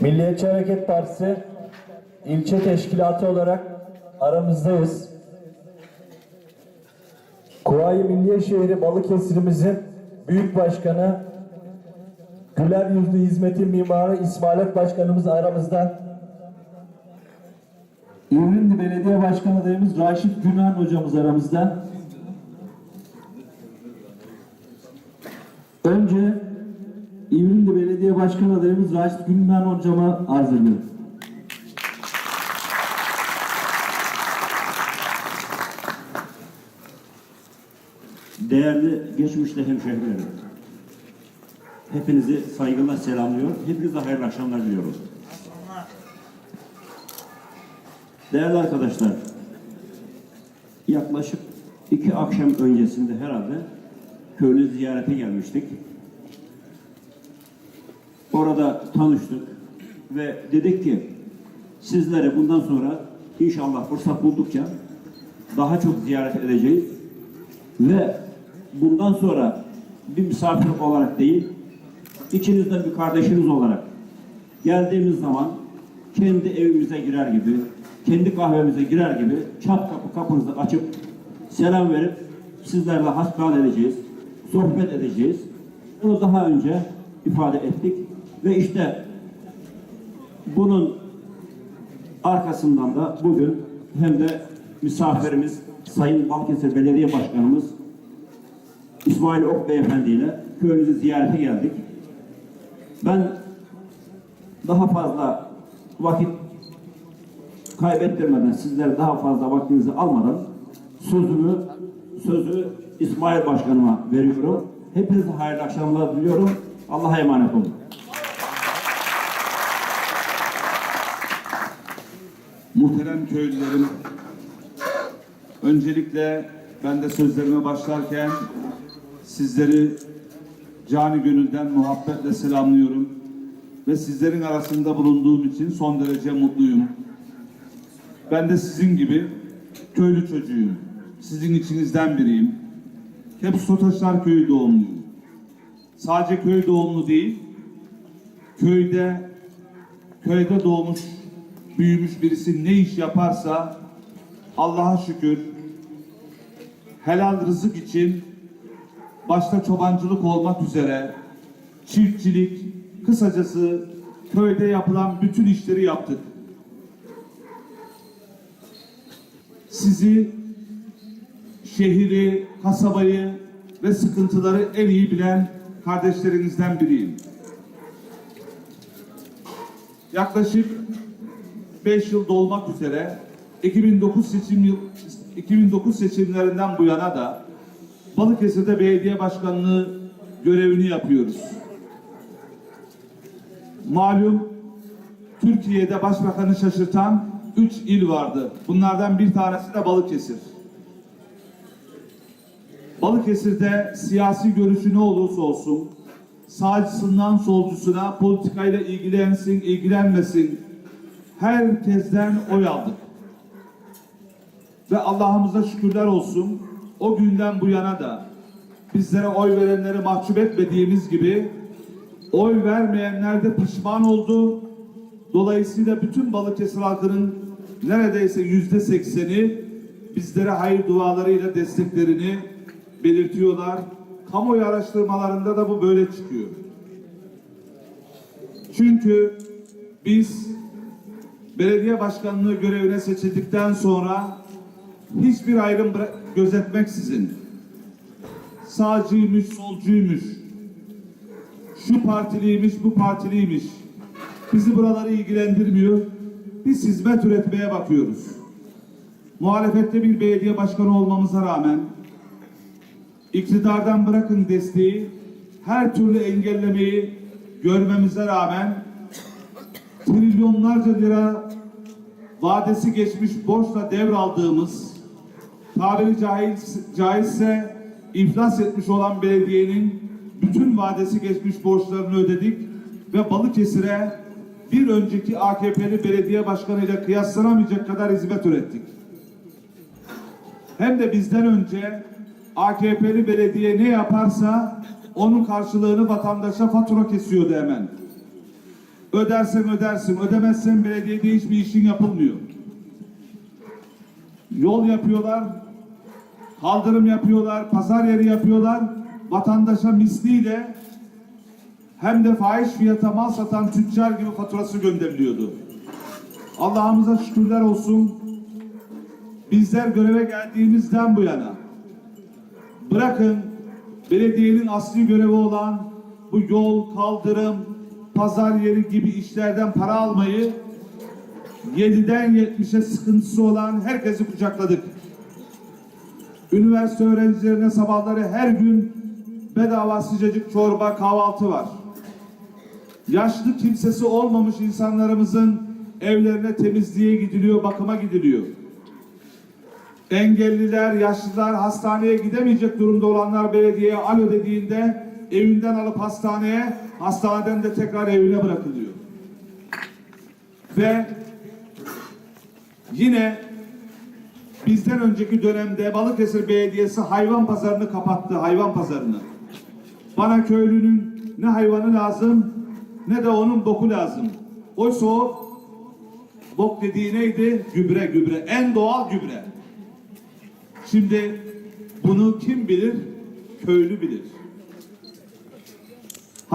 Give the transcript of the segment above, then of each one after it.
Milliyetçi Hareket Partisi ilçe teşkilatı olarak aramızdayız. Kuvayi Milliye Şehri Balıkesir'imizin Büyük Başkanı Güler Yüzlü Hizmetin Mimarı İsmailet Başkanımız aramızda. İvrindi Belediye Başkanı adayımız Raşit Günhan hocamız aramızda. Önce Belediye Başkanı adayımız Raşit Günhan hocama arz ediyorum. Değerli geçmişte hemşehrilerim, hepinizi saygıyla selamlıyor, hepinize hayırlı akşamlar diliyorum. Değerli arkadaşlar, yaklaşık iki akşam öncesinde herhalde köylü ziyarete gelmiştik. Orada tanıştık ve dedik ki sizlere bundan sonra inşallah fırsat buldukça daha çok ziyaret edeceğiz ve bundan sonra bir misafir olarak değil, içinizden bir kardeşiniz olarak geldiğimiz zaman kendi evimize girer gibi, kendi kahvemize girer gibi çat kapı kapınızı açıp selam verip sizlerle hasbihal edeceğiz, sohbet edeceğiz. Bunu daha önce ifade ettik ve işte bunun arkasından da bugün hem de misafirimiz Sayın Balıkesir Belediye Başkanımız İsmail Ok Beyefendi ile köyünüzü ziyarete geldik. Ben daha fazla vakit kaybettirmeden, sizlere daha fazla vaktinizi almadan sözümü sözü İsmail Başkanıma veriyorum. Hepinize hayırlı akşamlar diliyorum. Allah'a emanet olun. Muhterem köylülerim, öncelikle ben de sözlerime başlarken sizleri cani gönülden muhabbetle selamlıyorum ve sizlerin arasında bulunduğum için son derece mutluyum. Ben de sizin gibi köylü çocuğuyum. Sizin içinizden biriyim. Hep Sotaşlar Köyü doğumluyum. Sadece köy doğumlu değil, köyde köyde doğmuş, büyümüş birisi ne iş yaparsa Allah'a şükür helal rızık için başta çobancılık olmak üzere çiftçilik, kısacası köyde yapılan bütün işleri yaptık. Sizi, şehri, kasabayı ve sıkıntıları en iyi bilen kardeşlerinizden biriyim. Yaklaşık 5 yıl dolmak üzere 2009 seçim yıl 2009 seçimlerinden bu yana da Balıkesir'de belediye başkanlığı görevini yapıyoruz. Malum Türkiye'de başbakanı şaşırtan 3 il vardı. Bunlardan bir tanesi de Balıkesir. Balıkesir'de siyasi görüşü ne olursa olsun sağcısından solcusuna politikayla ilgilensin, ilgilenmesin herkesten oy aldık. Ve Allah'ımıza şükürler olsun o günden bu yana da bizlere oy verenleri mahcup etmediğimiz gibi oy vermeyenler de pişman oldu. Dolayısıyla bütün Balıkesir halkının neredeyse yüzde sekseni bizlere hayır dualarıyla desteklerini belirtiyorlar. Kamuoyu araştırmalarında da bu böyle çıkıyor. Çünkü biz belediye başkanlığı görevine seçildikten sonra hiçbir ayrım gözetmeksizin sağcıymış, solcuymuş, şu partiliymiş, bu partiliymiş. Bizi buraları ilgilendirmiyor. Biz hizmet üretmeye bakıyoruz. Muhalefette bir belediye başkanı olmamıza rağmen iktidardan bırakın desteği, her türlü engellemeyi görmemize rağmen trilyonlarca lira vadesi geçmiş borçla devraldığımız tabiri caiz, caizse iflas etmiş olan belediyenin bütün vadesi geçmiş borçlarını ödedik ve Balıkesir'e bir önceki AKP'li belediye başkanıyla kıyaslanamayacak kadar hizmet ürettik. Hem de bizden önce AKP'li belediye ne yaparsa onun karşılığını vatandaşa fatura kesiyordu hemen. Ödersen ödersin, ödemezsen belediyede hiçbir işin yapılmıyor. Yol yapıyorlar, kaldırım yapıyorlar, pazar yeri yapıyorlar. Vatandaşa misliyle hem de fahiş fiyata mal satan tüccar gibi faturası gönderiliyordu. Allah'ımıza şükürler olsun. Bizler göreve geldiğimizden bu yana bırakın belediyenin asli görevi olan bu yol, kaldırım, pazar yeri gibi işlerden para almayı 7'den 70'e sıkıntısı olan herkesi kucakladık. Üniversite öğrencilerine sabahları her gün bedava sıcacık çorba, kahvaltı var. Yaşlı kimsesi olmamış insanlarımızın evlerine temizliğe gidiliyor, bakıma gidiliyor. Engelliler, yaşlılar, hastaneye gidemeyecek durumda olanlar belediyeye alo dediğinde evinden alıp hastaneye, hastaneden de tekrar evine bırakılıyor. Ve yine bizden önceki dönemde Balıkesir Belediyesi hayvan pazarını kapattı, hayvan pazarını. Bana köylünün ne hayvanı lazım ne de onun boku lazım. Oysa o bok dediği neydi? Gübre, gübre. En doğal gübre. Şimdi bunu kim bilir? Köylü bilir.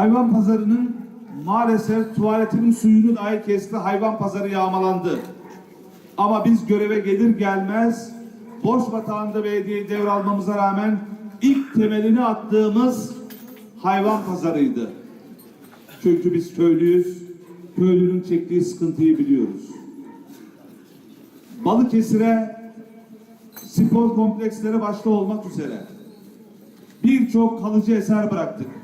Hayvan pazarının maalesef tuvaletinin suyunu dahi kesti. Hayvan pazarı yağmalandı. Ama biz göreve gelir gelmez boş batağında belediyeyi devralmamıza rağmen ilk temelini attığımız hayvan pazarıydı. Çünkü biz köylüyüz. Köylünün çektiği sıkıntıyı biliyoruz. Balıkesir'e spor kompleksleri başta olmak üzere birçok kalıcı eser bıraktık.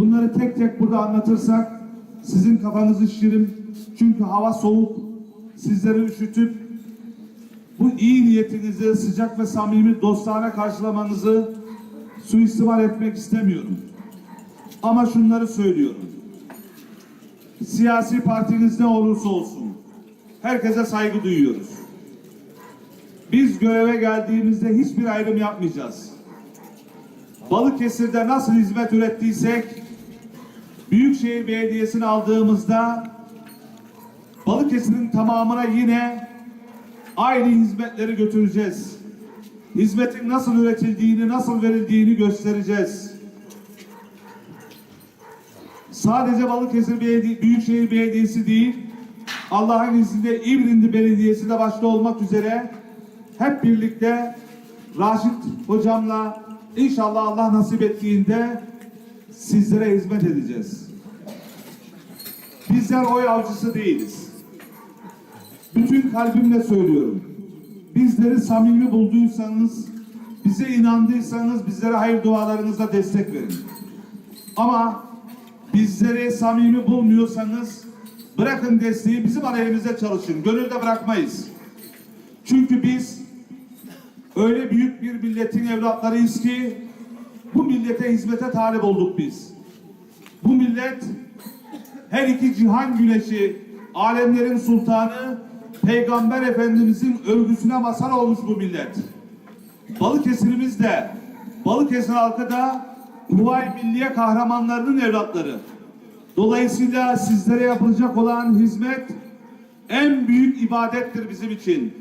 Bunları tek tek burada anlatırsak sizin kafanızı şişirim. Çünkü hava soğuk. Sizleri üşütüp bu iyi niyetinizi sıcak ve samimi dostane karşılamanızı suistimal etmek istemiyorum. Ama şunları söylüyorum. Siyasi partiniz ne olursa olsun herkese saygı duyuyoruz. Biz göreve geldiğimizde hiçbir ayrım yapmayacağız. Balıkesir'de nasıl hizmet ürettiysek Büyükşehir Belediyesi'ni aldığımızda Balıkesir'in tamamına yine aynı hizmetleri götüreceğiz. Hizmetin nasıl üretildiğini, nasıl verildiğini göstereceğiz. Sadece Balıkesir Belediye, Büyükşehir Belediyesi değil, Allah'ın izniyle İbrindi Belediyesi de başta olmak üzere hep birlikte Raşit hocamla inşallah Allah nasip ettiğinde sizlere hizmet edeceğiz. Bizler oy avcısı değiliz. Bütün kalbimle söylüyorum. Bizleri samimi bulduysanız, bize inandıysanız bizlere hayır dualarınızla destek verin. Ama bizleri samimi bulmuyorsanız bırakın desteği bizim aleyhimize çalışın. Gönülde bırakmayız. Çünkü biz öyle büyük bir milletin evlatlarıyız ki bu millete hizmete talip olduk biz. Bu millet her iki cihan güneşi, alemlerin sultanı, Peygamber Efendimizin övgüsüne mazhar olmuş bu millet. Balıkesir'imiz de, Balıkesir halkı da Kuvayi Milliye kahramanlarının evlatları. Dolayısıyla sizlere yapılacak olan hizmet en büyük ibadettir bizim için.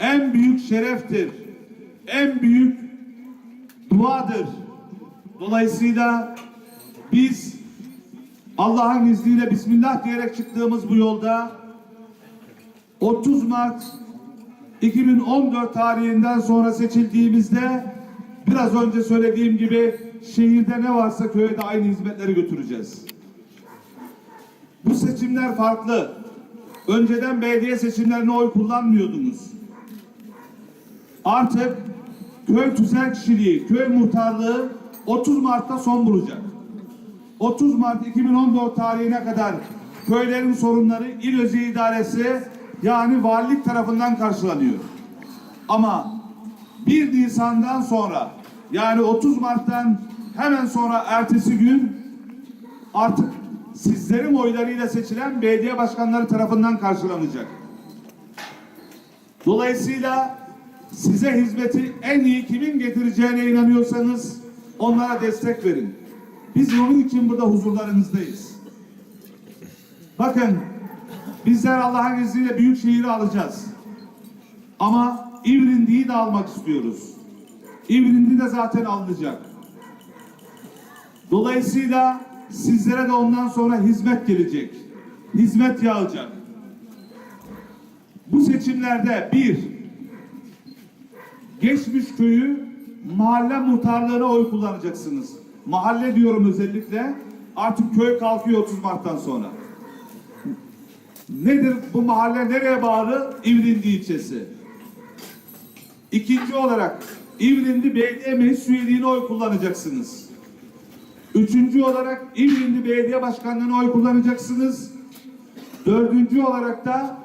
En büyük şereftir. En büyük duadır. Dolayısıyla biz Allah'ın izniyle Bismillah diyerek çıktığımız bu yolda 30 Mart 2014 tarihinden sonra seçildiğimizde biraz önce söylediğim gibi şehirde ne varsa köyde aynı hizmetleri götüreceğiz. Bu seçimler farklı. Önceden belediye seçimlerine oy kullanmıyordunuz. Artık köy tüzel kişiliği, köy muhtarlığı 30 Mart'ta son bulacak. 30 Mart 2014 tarihine kadar köylerin sorunları il özel idaresi yani valilik tarafından karşılanıyor. Ama 1 Nisan'dan sonra yani 30 Mart'tan hemen sonra ertesi gün artık sizlerin oylarıyla seçilen belediye başkanları tarafından karşılanacak. Dolayısıyla size hizmeti en iyi kimin getireceğine inanıyorsanız onlara destek verin. Biz onun için burada huzurlarınızdayız. Bakın bizler Allah'ın izniyle büyük şehri alacağız. Ama İvrindi'yi de almak istiyoruz. İvrindi de zaten alınacak. Dolayısıyla sizlere de ondan sonra hizmet gelecek. Hizmet yağacak. Bu seçimlerde bir, Geçmiş köyü mahalle muhtarlığına oy kullanacaksınız. Mahalle diyorum özellikle. Artık köy kalkıyor 30 Mart'tan sonra. Nedir bu mahalle nereye bağlı? İvrindi ilçesi. İkinci olarak İvrindi Belediye Meclis Üyeliğine oy kullanacaksınız. Üçüncü olarak İvrindi Belediye Başkanlığı'na oy kullanacaksınız. Dördüncü olarak da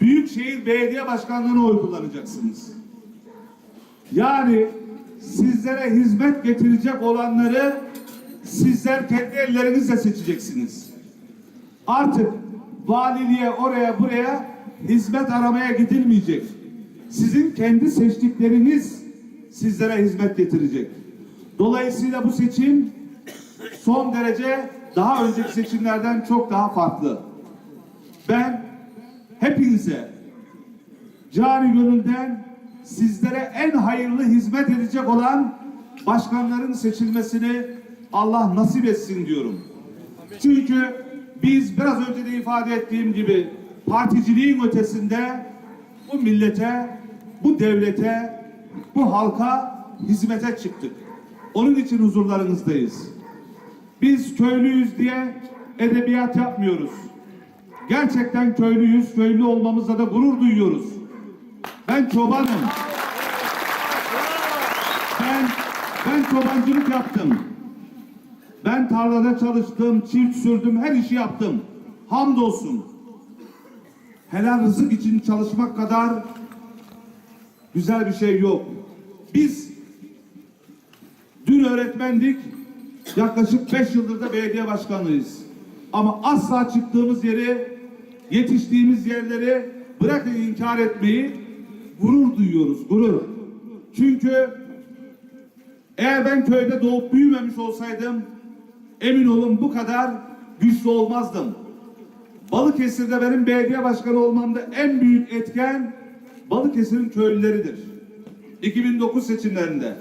Büyükşehir Belediye Başkanlığı'na oy kullanacaksınız. Yani sizlere hizmet getirecek olanları sizler kendi ellerinizle seçeceksiniz. Artık valiliğe oraya buraya hizmet aramaya gidilmeyecek. Sizin kendi seçtikleriniz sizlere hizmet getirecek. Dolayısıyla bu seçim son derece daha önceki seçimlerden çok daha farklı. Ben hepinize cani gönülden sizlere en hayırlı hizmet edecek olan başkanların seçilmesini Allah nasip etsin diyorum. Çünkü biz biraz önce de ifade ettiğim gibi particiliğin ötesinde bu millete, bu devlete, bu halka hizmete çıktık. Onun için huzurlarınızdayız. Biz köylüyüz diye edebiyat yapmıyoruz. Gerçekten köylüyüz, köylü olmamızla da gurur duyuyoruz. Ben çobanım. Ben ben çobancılık yaptım. Ben tarlada çalıştım, çift sürdüm, her işi yaptım. Hamdolsun. Helal rızık için çalışmak kadar güzel bir şey yok. Biz dün öğretmendik, yaklaşık beş yıldır da belediye başkanıyız. Ama asla çıktığımız yeri, yetiştiğimiz yerleri bırakın inkar etmeyi, gurur duyuyoruz, gurur. Çünkü eğer ben köyde doğup büyümemiş olsaydım emin olun bu kadar güçlü olmazdım. Balıkesir'de benim belediye başkanı olmamda en büyük etken Balıkesir'in köylüleridir. 2009 seçimlerinde.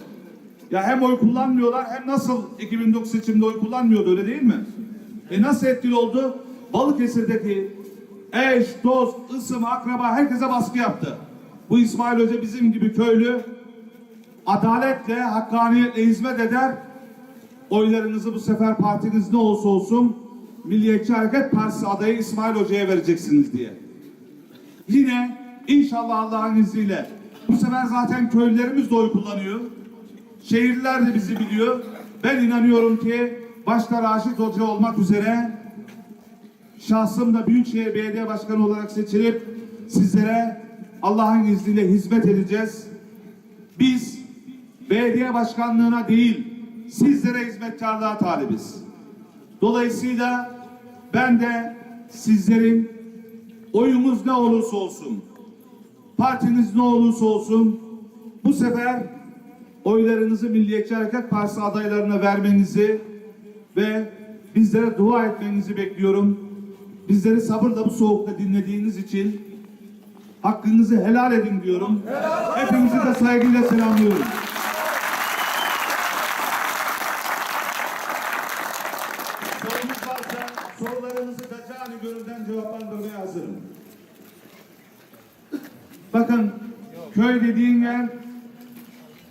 Ya hem oy kullanmıyorlar hem nasıl 2009 seçimde oy kullanmıyordu öyle değil mi? E nasıl etkili oldu? Balıkesir'deki eş, dost, ısım, akraba herkese baskı yaptı. Bu İsmail Hoca bizim gibi köylü adaletle, hakkaniyetle hizmet eder. Oylarınızı bu sefer partiniz ne olursa olsun Milliyetçi Hareket Partisi adayı İsmail Hoca'ya vereceksiniz diye. Yine inşallah Allah'ın izniyle bu sefer zaten köylülerimiz de oy kullanıyor. Şehirliler de bizi biliyor. Ben inanıyorum ki başta Raşit Hoca olmak üzere şahsım da Büyükşehir Belediye Başkanı olarak seçilip sizlere Allah'ın izniyle hizmet edeceğiz. Biz belediye başkanlığına değil sizlere hizmetkarlığa talibiz. Dolayısıyla ben de sizlerin oyumuz ne olursa olsun, partiniz ne olursa olsun bu sefer oylarınızı Milliyetçi Hareket Partisi adaylarına vermenizi ve bizlere dua etmenizi bekliyorum. Bizleri sabırla bu soğukta dinlediğiniz için hakkınızı helal edin diyorum. Hepinizi de saygıyla selamlıyorum. Sorunuz varsa sorularınızı da cani gönülden cevaplandırmaya hazırım. Bakın köy dediğin yer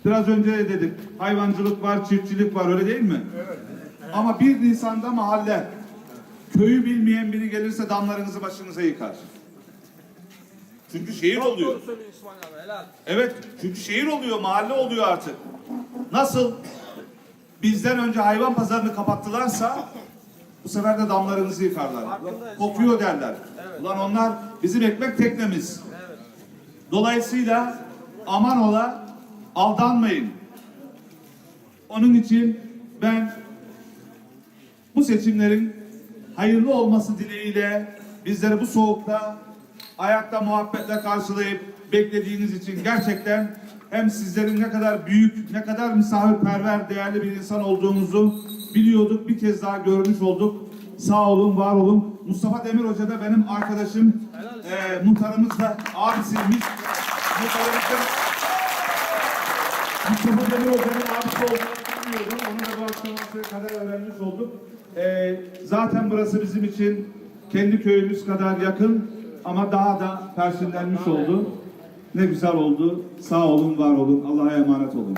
biraz önce de dedik hayvancılık var, çiftçilik var öyle değil mi? Ama bir Nisan'da mahalle köyü bilmeyen biri gelirse damlarınızı başınıza yıkar. Çünkü şehir oluyor. Doğru söylüyor İsmail abi helal. Evet, çünkü şehir oluyor, mahalle oluyor artık. Nasıl bizden önce hayvan pazarını kapattılarsa bu sefer de damlarınızı yıkarlar. Farkındayız. Kokuyor derler. Ulan onlar bizim ekmek teknemiz. Dolayısıyla aman ola aldanmayın. Onun için ben bu seçimlerin hayırlı olması dileğiyle bizleri bu soğukta ayakta muhabbetle karşılayıp beklediğiniz için gerçekten hem sizlerin ne kadar büyük, ne kadar misafirperver, değerli bir insan olduğunuzu biliyorduk. Bir kez daha görmüş olduk. Sağ olun, var olun. Mustafa Demir Hoca da benim arkadaşım. E, muhtarımız da abisiymiş. Muhtarımızın Mustafa Demir Hoca'nın abisi olduğunu bilmiyordum. Onu da bu akşam kadar öğrenmiş olduk. Ee, zaten burası bizim için kendi köyümüz kadar yakın ama daha da perşinlenmiş oldu. Ne güzel oldu. Sağ olun, var olun. Allah'a emanet olun.